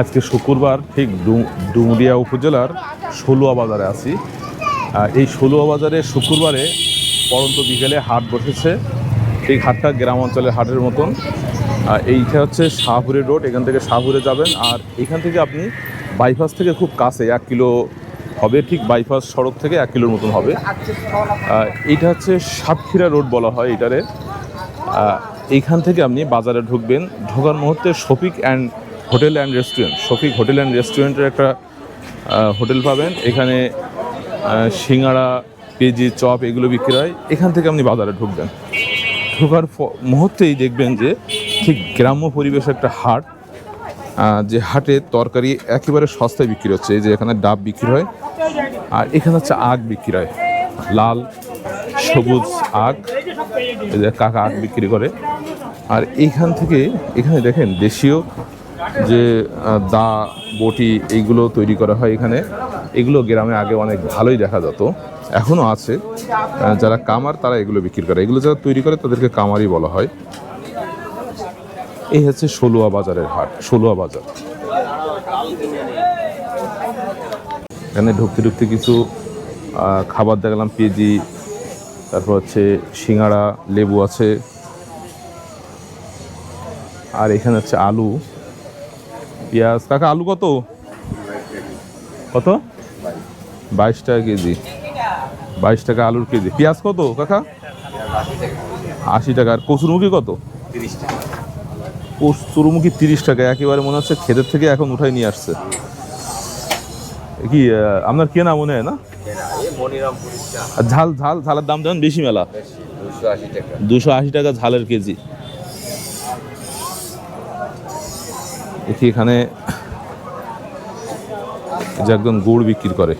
আজকে শুক্রবার ঠিক ডুমুরিয়া উপজেলার ষোলোয়া বাজারে আছি। এই ষোলোয়া বাজারে শুক্রবারে পরন্ত বিকেলে হাট বসেছে। এই হাটটা গ্রাম অঞ্চলের হাটের মতন। এইটা হচ্ছে শাহপুরের রোড, এখান থেকে শাহপুরে যাবেন। আর এখান থেকে আপনি বাইপাস থেকে খুব কাছে, এক কিলো হবে, ঠিক বাইপাস সড়ক থেকে এক কিলোর মতন হবে। এইটা হচ্ছে সাতক্ষীরা রোড বলা হয় এটারে। এইখান থেকে আপনি বাজারে ঢুকবেন। ঢোকার মুহূর্তে Shafiq and hotel and restaurant. Shafiq, hotel and রেস্টুরেন্টের একটা হোটেল পাবেন। এখানে সিঙাড়া পেঁজি চপ এগুলো বিক্রি হয়। এখান থেকে আপনি বাজারে ঢুকবেন। ঢোকার মুহূর্তেই দেখবেন যে ঠিক গ্রাম্য পরিবেশ একটা হাট যে হাটে তরকারি একেবারে সস্তায় বিক্রি হচ্ছে। যে এখানে ডাব বিক্রি হয়, আর এখানে হচ্ছে আগ বিক্রি হয়। লাল, সবুজ আগ কাকা আগ বিক্রি করে। আর এইখান থেকে, এখানে দেখেন দেশীয় যে দা, বটি এইগুলো তৈরি করা হয় এখানে। এগুলো গ্রামে আগে অনেক ভালোই দেখা যেত। এখনও আছে। যারা কামার, তারা এগুলো বিক্রি করে। এগুলো যারা তৈরি করে, তাদেরকে কামারই বলা হয়। এই হচ্ছে ষোলোয়া বাজারের হাট ষোলোয়া বাজার। এখানে ঢুকতে ঢুকতে কিছু খাবার দেখলাম, পেঁজি, তারপর হচ্ছে সিঙ্গাড়া, লেবু আছে। আর এখানে হচ্ছে আলু। পেঁয়াজ। কাকা আলু কত? কত? বাইশ টাকা কেজি। বাইশ টাকা আলুর কেজি। পেঁয়াজ কত কাকা? আশি টাকা। আর কচুরমুখী কত? কচুরমুখী তিরিশ টাকা। একেবারে মনে হচ্ছে ক্ষেতের থেকে এখন উঠাই নিয়ে আসছে। কি আপনার কেনা মনে হয় না? ঝাল ঝাল ঝালের দাম যেমন বেশি মেলা। দুশো আশি টাকা ঝালের কেজি। দেখি এখানে যে একজন গুড় বিক্রি করে।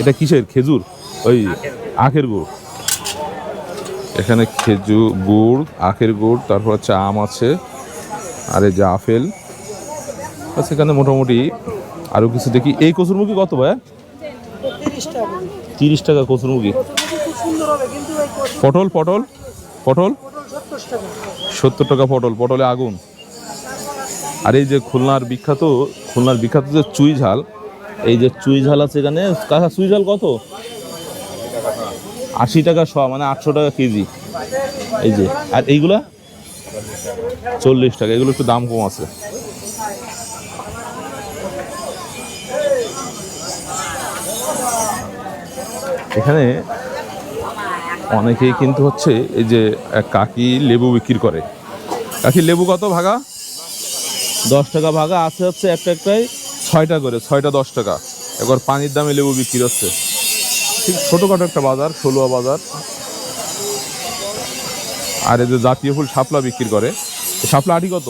এটা কিসের? খেজুর? ওই আখের গুড়। এখানে খেজুর গুড়, আখের গুড়, তারপর হচ্ছে আম আছে, আর এই যে আপেল। সেখানে মোটামুটি আরও কিছু দেখি। এই কচুরমুখী কত ভাই? তিরিশ টাকা কচুরমুখী পটল পটল পটল? সত্তর টাকা পটল, পটলে আগুন। আর এই যে খুলনার বিখ্যাত খুলনার বিখ্যাত যে চুই ঝাল, এই যে চুই ঝাল আছে এখানে কাকা চুই ঝাল কত? আশি টাকা শ মানে আটশো টাকা কেজি। এই যে, আর এইগুলা? চল্লিশ টাকা, এগুলো একটু দাম কম আছে। এখানে অনেকেই কিন্তু হচ্ছে এই যে কাকি লেবু বিক্রি করে। কাকি লেবু কত ভাগা? দশ টাকা ভাগা আছে হচ্ছে একটা একটাই ছয়টা করে, ছয়টা দশ টাকা। এবার পানির দামে লেবু বিক্রি হচ্ছে। ঠিক ছোটোখাটো একটা বাজার ষোলোয়া বাজার। আর এই যে জাতীয় ফুল শাপলা বিক্রি করে শাপলা আটি কত?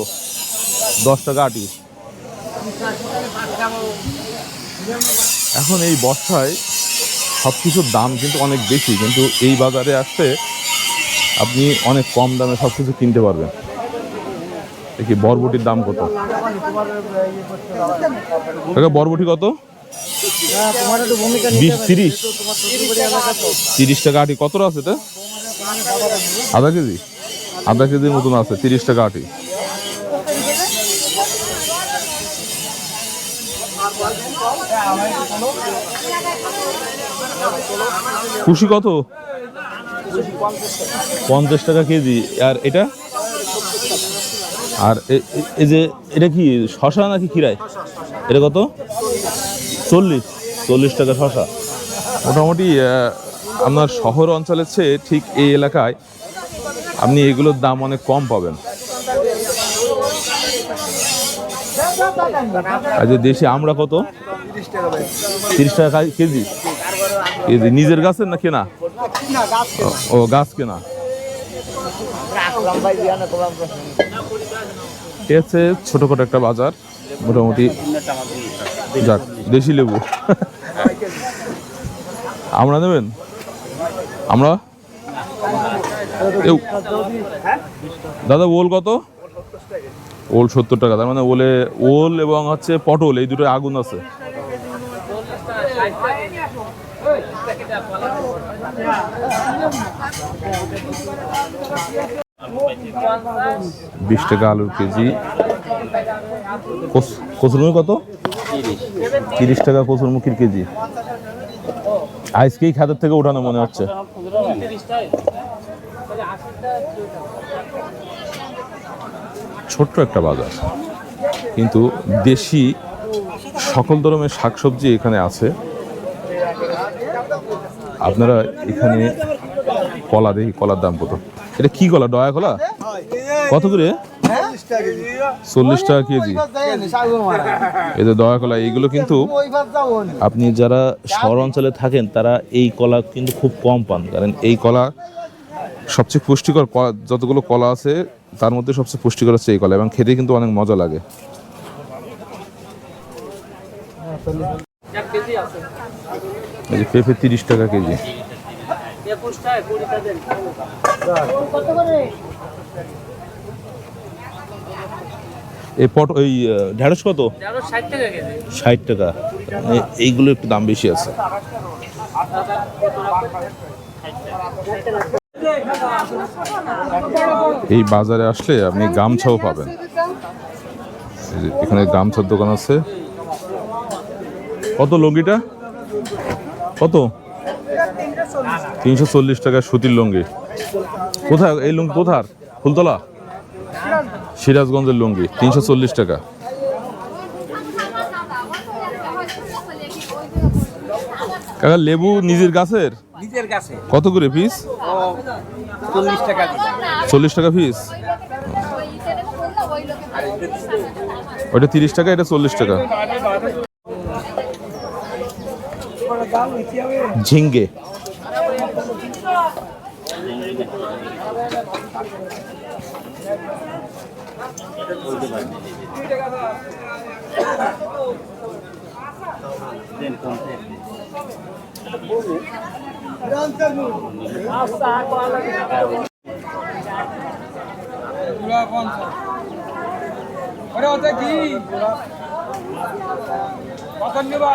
দশ টাকা আটি। এখন এই বর্ষায় সব কিছুর দাম কিন্তু অনেক বেশি, কিন্তু এই বাজারে আসতে আপনি অনেক কম দামে সব কিছু কিনতে পারবেন। দেখি, বরবটির দাম কত? বরবটি কত? বিশ, তিরিশ। তিরিশ টাকা আটি। কত আছে এটা? আধা কেজি? আধা কেজির মতন আছে, তিরিশ টাকা আটি। খুশি কত? পঞ্চাশ টাকা কেজি। আর এটা? আর এই যে, এটা কি শশা নাকি কিরায় এটা কত? চল্লিশ। চল্লিশ টাকা শশা মোটামুটি আপনার শহর অঞ্চলের চেয়ে ঠিক এই এলাকায় আপনি এগুলোর দাম অনেক কম পাবেন। আর যে দেশে আমরা কত? তিরিশ টাকা কেজি। কেজি। নিজের গাছের না কেনা? ও, গাছ কেনা। এ হচ্ছে ছোটখাটো একটা বাজার, মোটামুটি যাক, দেশি লেবু। আমরা নেবেন? আমরা? দাদা, ওল কত? ওল সত্তর টাকা, তার মানে ওলে, ওল এবং হচ্ছে পটল, এই দুটো আগুন আছে। বিশ টাকা আলুর কেজি। কচ- কচুরমুখী কত? তিরিশ টাকা কচুরমুখীর কেজি। আজকেই খাতের থেকে ওঠানো মনে হচ্ছে। ছোট্ট একটা বাজার। কিন্তু দেশি সকল ধরনের শাকসবজি এখানে আছে। আপনারা এখানে কলা দেখি, কলার দাম কত? এটা কি কলা ডয়া কলা? কত করে? চল্লিশ টাকা কেজি। এই যে দয়া কলা, এইগুলো কিন্তু আপনি যারা শহর অঞ্চলে থাকেন, তারা এই কলা কিন্তু খুব কম পান। কারণ এই কলা সবচেয়ে পুষ্টিকর যতগুলো কলা আছে, তার মধ্যে সবচেয়ে পুষ্টিকর হচ্ছে এই কলা, এবং খেতে কিন্তু অনেক মজা লাগে। এই যে পেঁপে তিরিশ টাকা কেজি। এই পট ওই ঢেঁড়স কত? ষাট টাকা এইগুলো একটু দাম বেশি আছে। এই বাজারে আসলে আপনি গামছাও পাবেন। এখানে গামছার দোকান আছে। কত লুঙ্গিটা কত? তিনশো চল্লিশ টাকা সুতির লুঙ্গি। কোথায়? এই লুঙ্গি কোথার? ফুলতলা? সিরাজগঞ্জের লুঙ্গি তিনশো চল্লিশ টাকা। কাকা লেবু নিজের গাছের? নিজের কাছে কত করে পিস চল্লিশ টাকা। চল্লিশ টাকা পিস ওটা তিরিশ টাকা এটা চল্লিশ টাকা। ঝিঙ্গে। ওরে ওটা কি কখন নেবা?